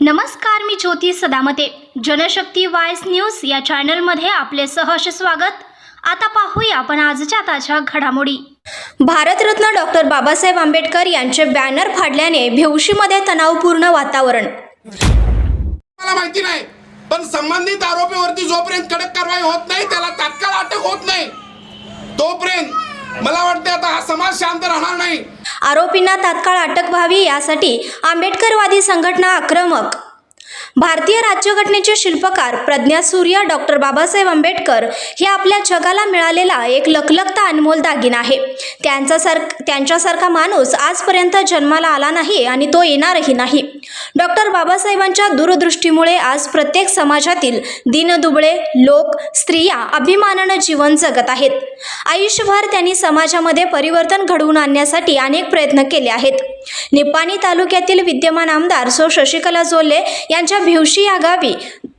नमस्कार मी ज्योती सदामते. जनशक्ती वायस न्यूज या चॅनलमध्ये आपले सहर्ष स्वागत. आता पाहूया आपण आजच्या ताज्या घडामोडी. भारतरत्न डॉक्टर बाबासाहेब आंबेडकर यांचे बॅनर फाडल्याने भिवशीमध्ये तणावपूर्ण वातावरण. मला माहिती नाही पण संबंधित आरोपीवरती जोपर्यंत कडक कारवाई होत नाही त्याला तात्काळ अटक होत नाही. तोपर्यंत मला वाटते आता हा समाज शांत राहणार नाही. आरोपींना तात्काळ अटक व्हावी यासाठी आंबेडकरवादी संघटना आक्रमक भारतीय राज्यघटनेचे शिल्पकार प्रज्ञा सूर्य डॉक्टर बाबासाहेब आंबेडकर हे आपल्या जगाला मिळालेला एक लखलखता अनमोल दागिना आहे. त्यांचा सर त्यांच्यासारखा माणूस आजपर्यंत जन्माला आला नाही आणि तो येणारही नाही. डॉक्टर बाबासाहेबांच्या दूरदृष्टीमुळे आज प्रत्येक समाजातील दिनदुबळे लोक स्त्रिया अभिमानानं जीवन जगत आहेत. आयुष्यभर त्यांनी समाजामध्ये परिवर्तन घडवून आणण्यासाठी अनेक प्रयत्न केले आहेत. निपाणी तालुक्यातील विद्यमान आमदार सो शशिकला जोल्ले यांच्या भिवशी या गावी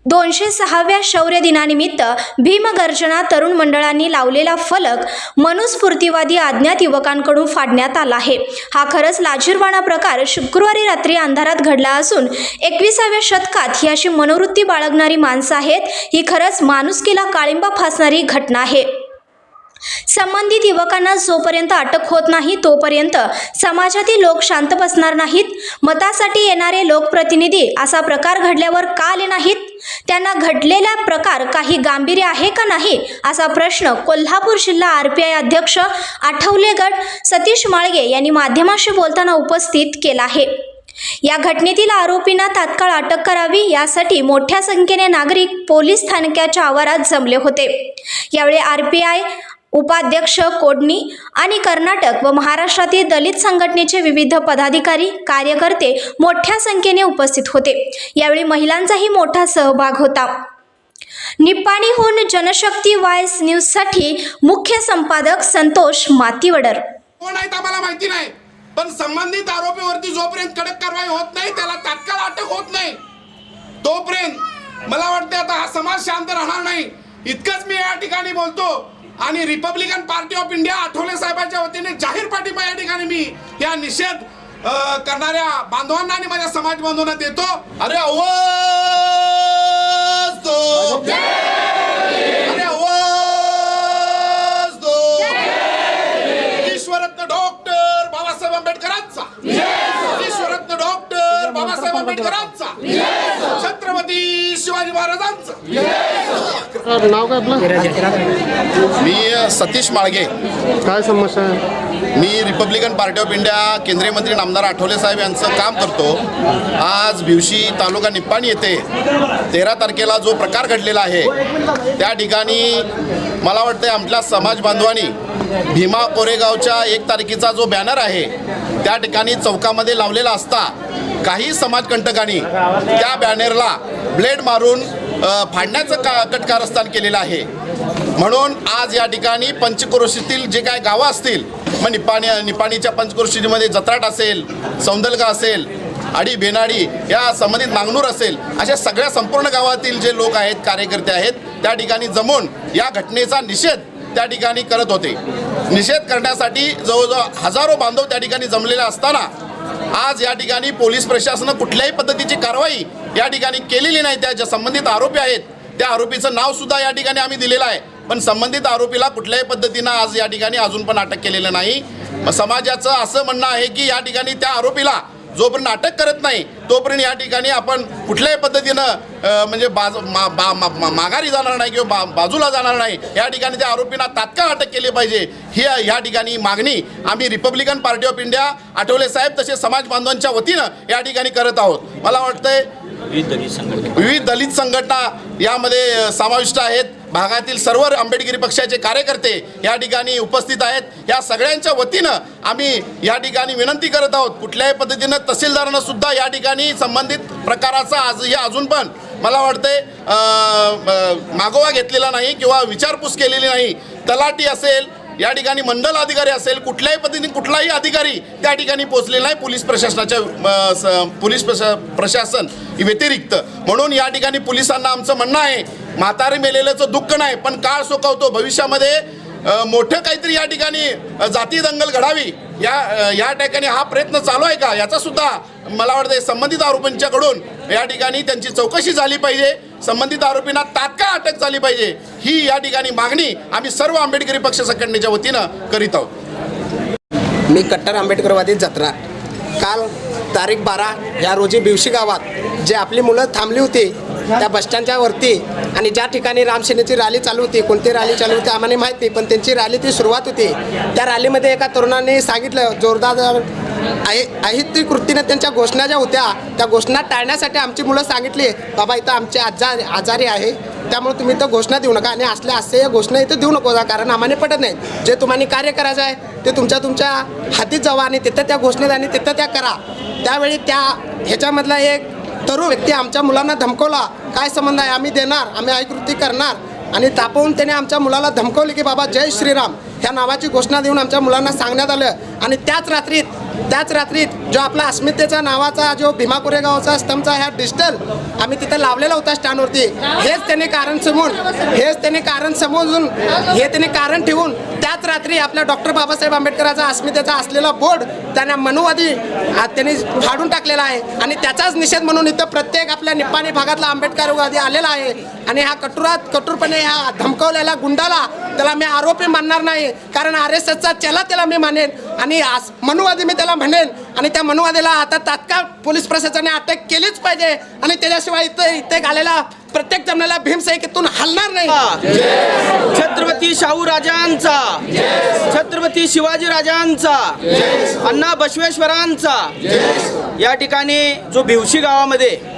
दोनशे सहाव्या शौर्य दिनानिमित्त भीमगर्जना तरुण मंडळांनी लावलेला फलक मनुस्फूर्तिवादी अज्ञात युवकांकडून फाडण्यात आला आहे. हा खरंच लाजीरवाणा प्रकार शुक्रवारी रात्री अंधारात घडला असून एकविसाव्या शतकात ही अशी मनोवृत्ती बाळगणारी माणसं आहेत. ही खरंच माणुसकीला काळिंबा फासणारी घटना आहे. संबंधित युवकांना जोपर्यंत अटक होत नाही तोपर्यंत समाजातील लोक शांत बसणार नाहीत. मतासाठी येणारे लोकप्रतिनिधी असा प्रकार घडल्यावर का आले नाहीत? त्यांना घडलेला प्रकार काही गांभीर्य आहे का नाही? असा प्रश्न कोल्हापूर जिल्हा आर पी आय अध्यक्ष आठवले गट सतीश माळगे यांनी माध्यमाशी बोलताना उपस्थित केला आहे. या घटनेतील आरोपींना तात्काळ अटक करावी यासाठी मोठ्या संख्येने नागरिक पोलीस स्थानकाच्या आवारात जमले होते. यावेळी आर पी आय उपाध्यक्ष कोडणी आणि कर्नाटक व महाराष्ट्रातील दलित संघटनेचे विविध पदाधिकारी कार्यकर्ते मोठ्या संख्येने उपस्थित होते. यावेळी महिलांचाही मोठा सहभाग होता. निप्पाणीहून जनशक्ती वायस न्यूजसाठी मुख्य संपादक संतोष मातीवडर. कोण आहेत आम्हाला माहिती नाही पण संबंधित आरोपीवरती जोपर्यंत कडक कारवाई होत नाही त्याला तात्काळ अटक होत नाही. तोपर्यंत मला वाटते आता हा समाज शांत राहणार नाही. इतकंच मी या ठिकाणी बोलतो. आणि Republican Party of India Athawale साहेबांच्या वतीने जाहीर पाठिंबा या ठिकाणी मी या निषेध करणाऱ्या बांधवांना आणि माझ्या समाज बांधवांना देतो. अरे आवाज दो. अरे आवाज दो. ईश्वरत्न डॉक्टर बाबासाहेब आंबेडकरांचा. ईश्वरत्न डॉक्टर बाबासाहेब आंबेडकरांचा. छत्रपती शिवाजी महाराजांचा. नाव काय आपलं मी सतीश माळगे. काय समस्या आहे? मी रिपब्लिकन पार्टी ऑफ इंडिया केंद्रीय मंत्री नामदार आठवले साहेब यांचं काम करतो. आज भिवशी तालुका निप्पाणी येथे तेरा तारखेला जो प्रकार घडलेला आहे त्या ठिकाणी मला वाटतं आपल्या समाज बांधवांनी भीमा कोरेगावच्या एक तारखेचा जो बॅनर आहे त्या ठिकाणी चौकामध्ये लावलेला असता काही समाजकंटकांनी त्या बॅनरला ब्लेड मारून फाडण्याचं का कटकारस्थान केलेलं आहे. म्हणून आज या ठिकाणी पंचक्रोशीतील जे काय गावं असतील मग निपाणी निपाणीच्या पंचक्रोशीमध्ये जत्राट असेल सौंदलगा असेल आडी बेनाडी या संबंधित नांगनूर असेल अशा सगळ्या संपूर्ण गावातील जे लोक आहेत कार्यकर्ते आहेत त्या ठिकाणी जमून या घटनेचा निषेध त्या ठिकाणी करत होते. निषेध करण्यासाठी जवळजवळ हजारो बांधव त्या ठिकाणी जमलेले असताना आज या ठिकाणी पोलीस प्रशासनानं कुठल्याही पद्धतीची कारवाई या ठिकाणी केलेली नाही. त्या ज्या संबंधित आरोपी आहेत त्या आरोपीचं नाव सुद्धा या ठिकाणी आम्ही दिलेलं आहे. पण संबंधित आरोपीला कुठल्याही पद्धतीनं आज या ठिकाणी अजून पण अटक केलेलं नाही. समाजाचं असं म्हणणं आहे की या ठिकाणी त्या आरोपीला जोपर्यंत अटक करत नाही तोपर्यंत या ठिकाणी आपण कुठल्याही पद्धतीनं म्हणजे बाज मा, बा, मा, मा- माघारी जाणार नाही किंवा बा, बाजूला जाणार नाही या ठिकाणी त्या आरोपींना तात्काळ अटक केली पाहिजे. ही ह्या ठिकाणी मागणी आम्ही Republican Party of India Athawale साहेब तसेच समाज बांधवांच्या वतीनं या ठिकाणी करत आहोत. मला वाटतंय विविध दलित संघटना. यामध्ये समाविष्ट आहेत. भागातील सर्व आंबेडकरी पक्षाचे कार्यकर्ते या ठिकाणी उपस्थित आहेत. या सगळ्यांच्या वतीनं आम्ही या ठिकाणी विनंती करत आहोत. कुठल्याही पद्धतीनं तहसीलदारानं सुद्धा या ठिकाणी संबंधित प्रकाराचा आज हे अजून पण मला वाटतंय मागोवा घेतलेला नाही किंवा विचारपूस केलेली नाही. तलाटी असेल या ठिकाणी मंडल अधिकारी असेल कुठल्याही पद्धतीने कुठलाही अधिकारी त्या ठिकाणी पोहोचलेला नाही. पोलीस प्रशासनाच्या स- पोलीस प्रशा प्रशासन व्यतिरिक्त. म्हणून या ठिकाणी पोलिसांना आमचं म्हणणं आहे म्हातारे मेलेल्याचं दुःख नाही पण काळ सोकावतो भविष्यामध्ये मोठं काहीतरी या ठिकाणी जाती दंगल घडावी या या ठिकाणी हा प्रयत्न चालू आहे का? याचा सुद्धा मला वाटतं संबंधित आरोपींच्याकडून या ठिकाणी त्यांची चौकशी झाली पाहिजे. संबंधित आरोपींना तात्काळ अटक झाली पाहिजे. ही या ठिकाणी मागणी आम्ही सर्व आंबेडकरी पक्ष संघटनेच्या वतीनं करीत आहोत. मी कट्टर आंबेडकरवादी जत्रा. काल तारीख बारा या रोजी बिवशी गावात जे आपली मुलं थांबली होती त्या बसस्टँडच्या वरती आणि ज्या ठिकाणी रामसेनेची रॅली चालू होती कोणती रॅली चालू होती आम्हाला माहीत नाही पण त्यांची रॅलीची सुरुवात होती. त्या रॅलीमध्ये एका तरुणाने सांगितलं जोरदार आहे अहित्य कृतीने त्यांच्या घोषणा ज्या होत्या त्या घोषणा टाळण्यासाठी आमची मुलं सांगितली. बाबा इथं आमचे आजार आजारी आहे त्यामुळे तुम्ही इथं घोषणा देऊ नका आणि असल्या असे घोषणा इथं देऊ नको कारण आम्हाला पटत नाही. जे तुम्हाला कार्य करायचं आहे ते तुमच्या तुमच्या हातीत जावा आणि तिथं त्या घोषणेत आणि तिथं त्या करा. त्यावेळी त्या ह्याच्यामधला एक तरुण व्यक्ती आमच्या मुलांना धमकवला. काय संबंध आहे? आम्ही देणार. आम्ही आयकृती करणार. आणि तापवून त्याने आमच्या मुलाला धमकवले की बाबा जय श्रीराम. ह्या नावाची घोषणा देऊन आमच्या मुलांना सांगण्यात आलं. आणि त्याच रात्रीत त्याच रात्रीत जो आपला अस्मितेचा नावाचा जो भीमा कोरेगावचा स्तंभचा ह्या डिजिटल आम्ही तिथं लावलेला होता स्टँडवरती हेच त्यांनी कारण समजून हेच त्यांनी कारण समजून हे त्याने कारण ठेवून त्याच रात्री आपल्या डॉक्टर बाबासाहेब आंबेडकराचा अस्मितेचा असलेला बोर्ड त्यांना मनुवादी त्यांनी फाडून टाकलेला आहे. आणि त्याचाच निषेध म्हणून इथं प्रत्येक आपल्या निप्पाणी भागातला आंबेडकरवादी आलेला आहे. आणि हा कठोरात कठोरपणे ह्या धमकवलेल्या गुंडाला त्याला मी आरोपी मानणार नाही. कारण आर एस एसचा चला त्याला मी मानेन आणि आस- मनुवादी मी त्याला म्हणेन. आणि त्या मनुवादीला आता तात्काळ पोलीस प्रशासनाने अटक केलीच पाहिजे. आणि त्याच्याशिवाय इथं इथे घालेला प्रत्येक जमण्याला भीमसैकीतून हलणार नाही. छत्रपती शाहू राजांचा. छत्रपती शिवाजी राजांचा. अण्णा बसवेश्वरांचा. या ठिकाणी जो भिवशी गावामध्ये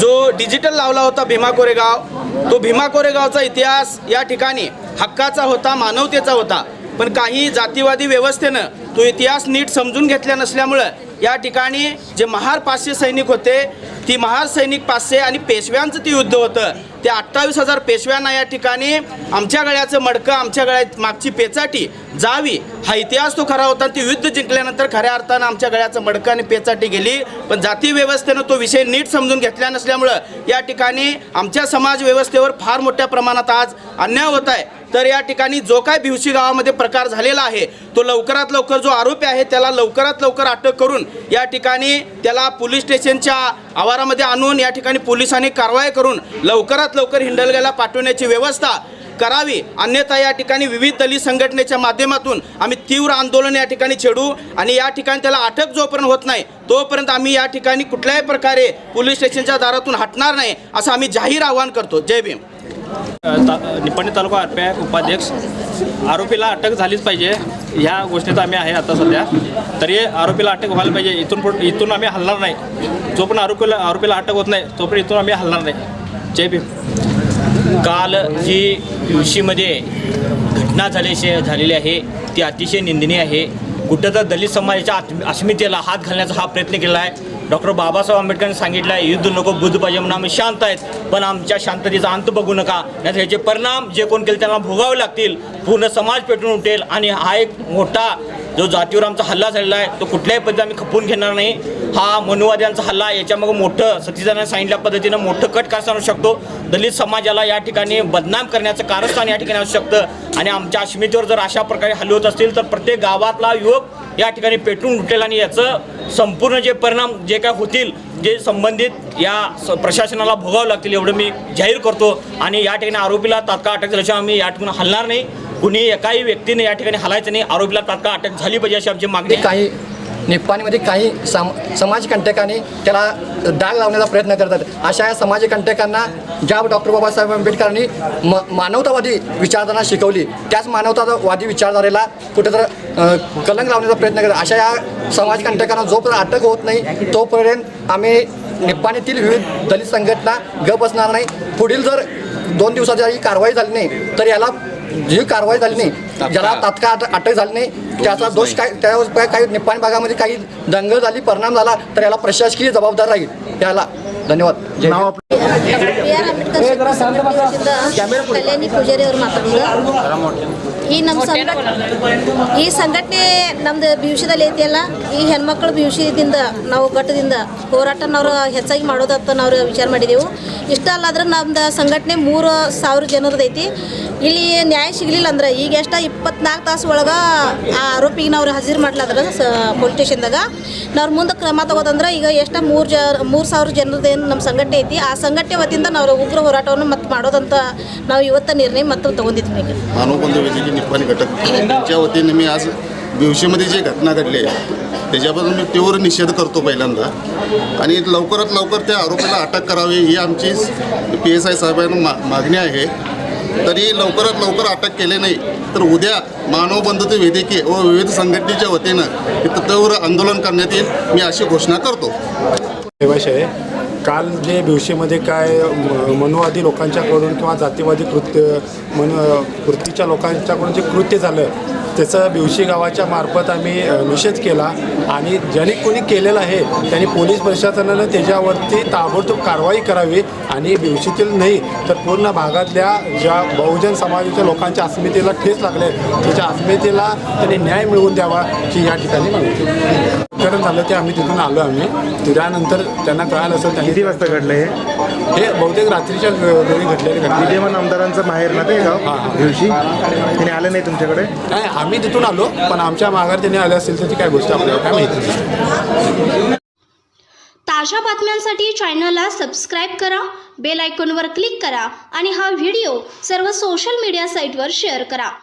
जो डिजिटल लावला होता भीमा कोरेगाव तो भीमा कोरेगावचा इतिहास या ठिकाणी हक्काचा होता मानवतेचा होता. पण काही जातीवादी व्यवस्थेनं तो इतिहास नीट समजून घेतल्या नसल्यामुळं या ठिकाणी जे महार पाचशे सैनिक होते ती महार सैनिक पाचशे आणि पेशव्यांचं ते युद्ध होतं. ते अठ्ठावीस हजार पेशव्यांना या ठिकाणी आमच्या गळ्याचं मडकं आमच्या गळ्यात मागची पेचाटी जावी हा इतिहास तो खरा होता. ती युद्ध जिंकल्यानंतर खऱ्या अर्थानं आमच्या गळ्याचं मडकं आणि पेचाटी गेली. पण जाती व्यवस्थेनं तो विषय नीट समजून घेतल्या नसल्यामुळं या ठिकाणी आमच्या समाज व्यवस्थेवर फार मोठ्या प्रमाणात आज अन्याय होत आहे. तर या ठिकाणी जो काय भिवशी गावामध्ये प्रकार झालेला आहे तो लवकरात लवकर जो आरोपी आहे त्याला लवकरात लवकर अटक करून या ठिकाणी त्याला पोलीस स्टेशनच्या आवारामध्ये आणून या ठिकाणी पोलिसांनी कारवाई करून लवकरात लवकर हिंडलग्याला पाठवण्याची व्यवस्था करावी. अन्यथा या ठिकाणी विविध दलित संघटनेच्या माध्यमातून आम्ही तीव्र आंदोलन या ठिकाणी छेडू आणि या ठिकाणी त्याला अटक जोपर्यंत होत नाही तोपर्यंत आम्ही या ठिकाणी कुठल्याही प्रकारे पोलीस स्टेशनच्या दारातून हटणार नाही असं आम्ही जाहीर आवाहन करतो. जय भीम. ता निपाणी तालुका आर पी आय उपाध्यक्ष आरोपीला अटक झालीच पाहिजे ह्या गोष्टीत आम्ही आहे आता सध्या. तरी आरोपीला अटक व्हायला पाहिजे इथून पुढ इथून आम्ही हलणार नाही. जो पण आरोपीला आरोपीला अटक होत नाही तोपर्यंत इथून आम्ही हलणार नाही. जय भीम. काल जी युशीमध्ये घटना झाली झालेली आहे ती अतिशय निंदनीय आहे. कुठं तर दलित समाजाच्या आत्म अस्मितेला हात घालण्याचा हा प्रयत्न केला आहे. डॉक्टर बाबासाहेब आंबेडकरांनी सांगितलं आहे युद्ध नको बुद्ध पाहिजे म्हणून आम्ही शांत आहेत पण आमच्या शांततेचा अंत बघू नका नाही ह्याचे परिणाम जे कोण केले त्यांना भोगावे लागतील. पूर्ण समाज पेटून उठेल आणि हा एक मोठा जो जातीवर आमचा हल्ला झालेला आहे तो कुठल्याही पद्धतीने आम्ही खपवून घेणार नाही. हा मनुवाद्यांचा हल्ला याच्यामागं मोठं सतीजाने सांगितल्या पद्धतीनं मोठं कट कारस्थान आणू शकतो. दलित समाजाला या ठिकाणी बदनाम करण्याचं कारस्थान या ठिकाणी असू शकतं. आणि आमच्या अस्मितेवर जर अशा प्रकारे हल्ले होत असतील तर प्रत्येक गावातला युवक या ठिकाणी पेटून उठेल आणि याचं संपूर्ण जे परिणाम जे काय होतील जे संबंधित या स प्रशासनाला भोगावं लागतील एवढं मी जाहीर करतो. आणि या ठिकाणी आरोपीला तात्काळ अटक झाल्याशिवाय आम्ही या ठिकाणी हलणार नाही. कुणी एकाही व्यक्तीने या ठिकाणी हलायचं नाही. आरोपीला तात्काळ अटक झाली पाहिजे अशी आमची मागणी. काही निप्पाणीमध्ये काही सम समाजकंटकांनी त्याला डाग लावण्याचा प्रयत्न करतात. अशा या समाजकंटकांना ज्या डॉक्टर बाबासाहेब आंबेडकरांनी म मानवतावादी विचारधारणा शिकवली त्याच मानवतावादी विचारधारेला कुठेतरी कलंक लावण्याचा प्रयत्न करतात अशा या समाजकंटकांना जोपर्यंत अटक होत नाही तोपर्यंत आम्ही निप्पाणीतील विविध दलित संघटना गप बसणार नाही. पुढील जर दोन दिवसात जर ही कारवाई झाली नाही तर याला जी कारवाई झाली नाही ज्याला तात्काळ. अटक- झाली नाही त्याचा दोष काय त्यावर काही निपाणी भागामध्ये काही दंगल झाली परिणाम झाला तर याला प्रशासकीय जबाबदार राहील. याला ಧನ್ಯವಾದ. ಕಲ್ಯಾಣಿ ಪೂಜಾರಿ ಅವರು ಮಾತಾಡೋದು. ಈ ನಮ್ಮ ಸಂಘಟನೆ ಈ ಸಂಘಟನೆ ನಮ್ದು ಭವಿಷ್ಯದಲ್ಲಿ ಐತಿಯಲ್ಲ ಈ ಹೆಣ್ಮಕ್ಳ ಭವಿಷ್ಯದಿಂದ ನಾವು ಘಟ್ಟದಿಂದ ಹೋರಾಟನವ್ರು ಹೆಚ್ಚಾಗಿ ಮಾಡೋದಪ್ಪ ನಾವು ವಿಚಾರ ಮಾಡಿದೆವು. ಇಷ್ಟ ಅಲ್ಲಾದ್ರೆ ನಮ್ದು ಸಂಘಟನೆ ಮೂರು ಸಾವಿರ ಜನರದೈತಿ ಇಲ್ಲಿ ನ್ಯಾಯ ಸಿಗಲಿಲ್ಲ ಅಂದ್ರೆ ಈಗ ಎಷ್ಟ ಇಪ್ಪತ್ನಾಲ್ಕು ತಾಸು ಒಳಗ ಆ ಆರೋಪಿಗೆ ನಾವು ಹಾಜರು ಮಾಡ್ಲಾದ್ರೆ ಪೊಲೀಸ್ ಸ್ಟೇಷನ್ದಾಗ. ನಾವು ಮುಂದೆ ಕ್ರಮ ತಗೋದಂದ್ರೆ ಈಗ ಎಷ್ಟ ಮೂರು ಜ ಮೂರು ಸಾವಿರ ಜನರದ ಜನರದೇನು ನಮ್ಮ ಸಂಘಟನೆ ಐತಿ ಆ ಸಂಘಟನೆ ವತಿಯಿಂದ ನಾವು ಉಗ್ರ ಹೋರಾಟವನ್ನು ಮತ್ತೆ ಮಾಡೋದಂತ ನಾವು ಇವತ್ತು ನಿರ್ಣಯ ಮತ್ತು ತಗೊಂಡಿದ್ವಿ ಈಗ मानवबंधू वैद्यकीय निप्पाणी घटक त्यांच्या वतीने मी आज बिवशीमध्ये जे घटना घडली आहे त्याच्याबद्दल मी तीव्र निषेध करतो पहिल्यांदा आणि लवकरात लवकर त्या आरोपीला अटक करावी ही आमची पी एस आय साहेबांना मा मागणी आहे तरी लवकरात लवकर अटक केले नाही तर उद्या मानव बंधुते वेदिके व विविध संघटनेच्या वतीनं इथं तीव्र आंदोलन करण्यात येईल मी अशी घोषणा करतो रहिवाशी आहे काल जे बिवशीमध्ये काय म- मनुवादी लोकांच्याकडून किंवा जातीवादी कृत्य मन कृतीच्या लोकांच्याकडून जे कृत्य झालं त्याचा बिवशी गावाच्या मार्फत आम्ही निषेध केला. आणि ज्याने कोणी केलेलं आहे त्यांनी पोलीस प्रशासनानं त्याच्यावरती ताबडतोब कारवाई करावी. आणि बिवशीतील नाही तर पूर्ण भागातल्या ज्या बहुजन समाजाच्या लोकांच्या अस्मितेला ठेस लागले त्याच्या अस्मितेला त्यांनी न्याय मिळवून द्यावा ही या ठिकाणी मागणी प्रकरण झालं ते आम्ही तिथून आलो आम्ही. त्यानंतर त्यांना कळालं असेल त्यांनी किती वाजता घडलं हे? हे बहुतेक रात्रीच्या वेळी घडलेली घटना आहे. विद्यमान आमदारांचं माहेर ना ते गाव. दिवशी? त्याने आलं नाही तुमच्याकडे? नाही आम्ही तिथून आलो पण आमच्या माघार त्यांनी आले असेल तर ती काय गोष्ट आपल्याला काय माहिती नाही. ताज्या बातम्यांसाठी चॅनलला सबस्क्राईब करा बेल आयकॉनवर क्लिक करा आणि हा व्हिडिओ सर्व सोशल मीडिया साईटवर शेअर करा.